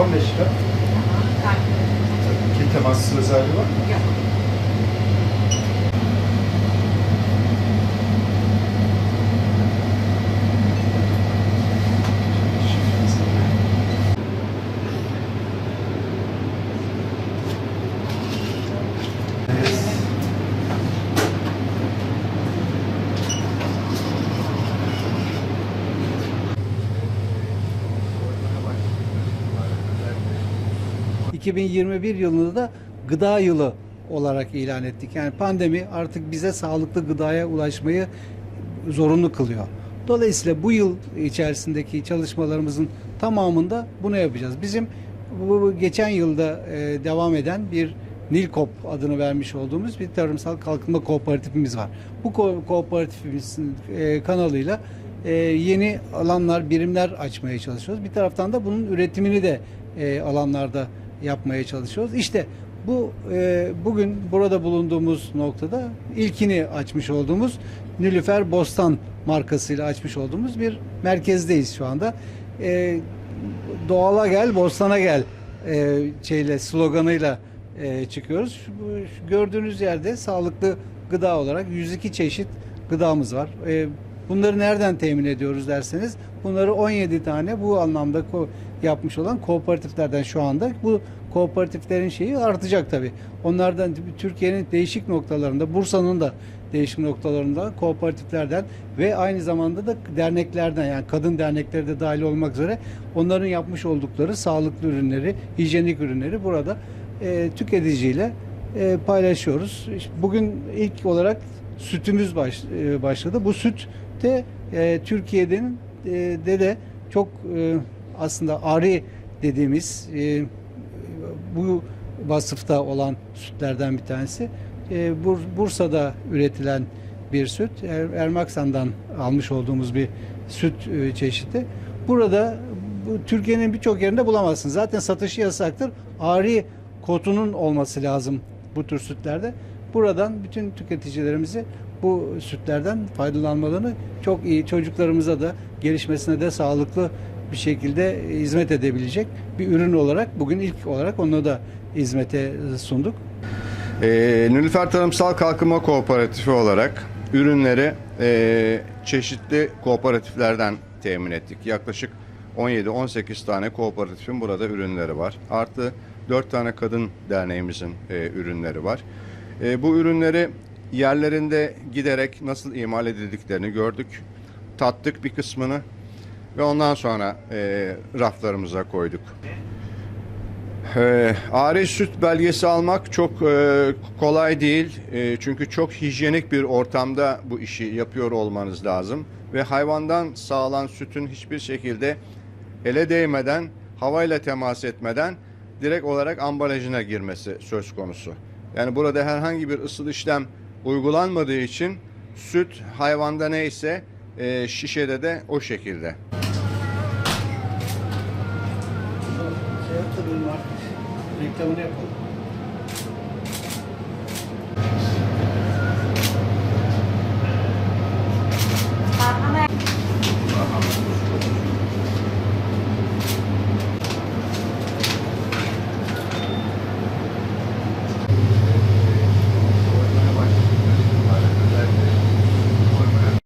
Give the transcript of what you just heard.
15 lira. Ki temassız özelliği var mı? Yok. 2021 yılını da gıda yılı olarak ilan ettik. Yani pandemi artık bize sağlıklı gıdaya ulaşmayı zorunlu kılıyor. Dolayısıyla bu yıl içerisindeki çalışmalarımızın tamamında bunu yapacağız. Bizim bu geçen yılda e, devam eden bir Nilkop adını vermiş olduğumuz bir tarımsal kalkınma kooperatifimiz var. Bu ko- kooperatifimizin e, kanalıyla e, yeni alanlar, birimler açmaya çalışıyoruz. Bir taraftan da bunun üretimini de e, alanlarda yapmaya çalışıyoruz. İşte bu e, bugün burada bulunduğumuz noktada ilkini açmış olduğumuz Nilüfer Bostan markasıyla açmış olduğumuz bir merkezdeyiz şu anda. E, doğala gel, bostana gel e, şeyle sloganıyla e, çıkıyoruz. Şu, şu gördüğünüz yerde sağlıklı gıda olarak 102 çeşit gıdamız var. E, bunları nereden temin ediyoruz derseniz bunları 17 tane bu anlamda ko- yapmış olan kooperatiflerden şu anda bu kooperatiflerin şeyi artacak tabii. Onlardan Türkiye'nin değişik noktalarında, Bursa'nın da değişik noktalarında kooperatiflerden ve aynı zamanda da derneklerden yani kadın dernekleri de dahil olmak üzere onların yapmış oldukları sağlıklı ürünleri, hijyenik ürünleri burada e, tüketiciyle e, paylaşıyoruz. Bugün ilk olarak sütümüz baş, e, başladı. Bu süt de e, Türkiye'nin e, de de çok e, aslında ari dediğimiz e, bu vasıfta olan sütlerden bir tanesi. E, Bur- Bursa'da üretilen bir süt. Er- Ermaksan'dan almış olduğumuz bir süt e, çeşidi. Burada bu Türkiye'nin birçok yerinde bulamazsınız. Zaten satışı yasaktır. Ari kotunun olması lazım bu tür sütlerde. Buradan bütün tüketicilerimizi bu sütlerden faydalanmalarını çok iyi çocuklarımıza da gelişmesine de sağlıklı bir şekilde hizmet edebilecek bir ürün olarak bugün ilk olarak onu da hizmete sunduk. Ee, Nilüfer Tarımsal Kalkınma Kooperatifi olarak ürünleri e, çeşitli kooperatiflerden temin ettik. Yaklaşık 17-18 tane kooperatifin burada ürünleri var. Artı 4 tane kadın derneğimizin e, ürünleri var. E, bu ürünleri yerlerinde giderek nasıl imal edildiklerini gördük. Tattık bir kısmını ve ondan sonra e, raflarımıza koyduk. Ee, Ari süt belgesi almak çok e, kolay değil. E, çünkü çok hijyenik bir ortamda bu işi yapıyor olmanız lazım. Ve hayvandan sağlanan sütün hiçbir şekilde ele değmeden, havayla temas etmeden direkt olarak ambalajına girmesi söz konusu. Yani burada herhangi bir ısıl işlem uygulanmadığı için süt hayvanda neyse e, şişede de o şekilde. Şey reklamını yapalım.